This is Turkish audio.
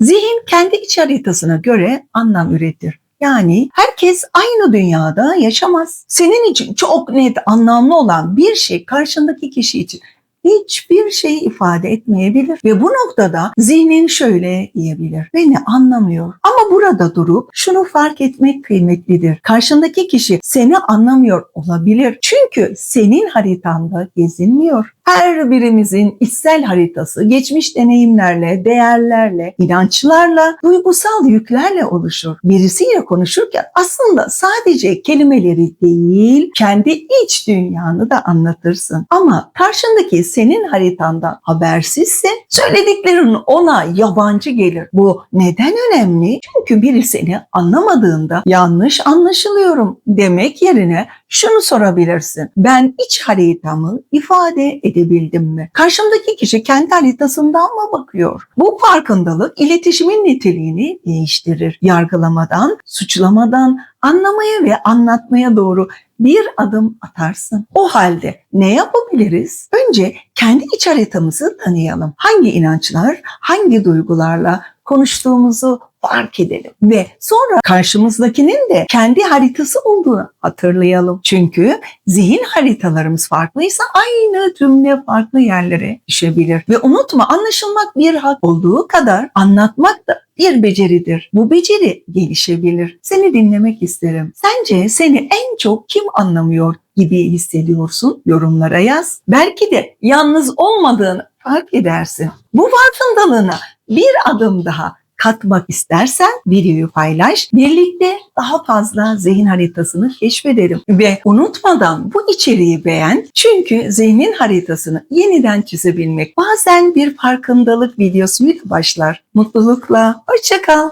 Zihin kendi iç haritasına göre anlam üretir. Yani herkes aynı dünyada yaşamaz. Senin için çok net anlamlı olan bir şey karşındaki kişi için hiçbir şey ifade etmeyebilir. Ve bu noktada zihnin şöyle diyebilir. Beni anlamıyor. Ama burada durup şunu fark etmek kıymetlidir. Karşındaki kişi seni anlamıyor olabilir. Çünkü senin haritanda gezinmiyor. Her birimizin içsel haritası geçmiş deneyimlerle, değerlerle, inançlarla, duygusal yüklerle oluşur. Birisiyle konuşurken aslında sadece kelimeleri değil, kendi iç dünyanı da anlatırsın. Ama karşındaki senin haritandan habersizse söylediklerin ona yabancı gelir. Bu neden önemli? Çünkü biri seni anlamadığında yanlış anlaşılıyorum demek yerine şunu sorabilirsin. Ben iç haritamı ifade edebildim mi? Karşımdaki kişi kendi haritasından mı bakıyor? Bu farkındalık iletişimin niteliğini değiştirir. Yargılamadan, suçlamadan, anlamaya ve anlatmaya doğru bir adım atarsın. O halde ne yapabiliriz? Önce kendi iç haritamızı tanıyalım. Hangi inançlar, hangi duygularla konuştuğumuzu fark edelim ve sonra karşımızdakinin de kendi haritası olduğunu hatırlayalım. Çünkü zihin haritalarımız farklıysa aynı cümle farklı yerlere düşebilir. Ve unutma anlaşılmak bir hak olduğu kadar anlatmak da bir beceridir. Bu beceri gelişebilir. Seni dinlemek isterim. Sence seni en çok kim anlamıyor gibi hissediyorsun? Yorumlara yaz. Belki de yalnız olmadığını fark edersin. Bu farkındalığına bir adım daha katmak istersen videoyu paylaş. Birlikte daha fazla zihin haritasını keşfedelim. Ve unutmadan bu içeriği beğen. Çünkü zihnin haritasını yeniden çizebilmek bazen bir farkındalık videosuyla başlar. Mutlulukla, hoşça kal.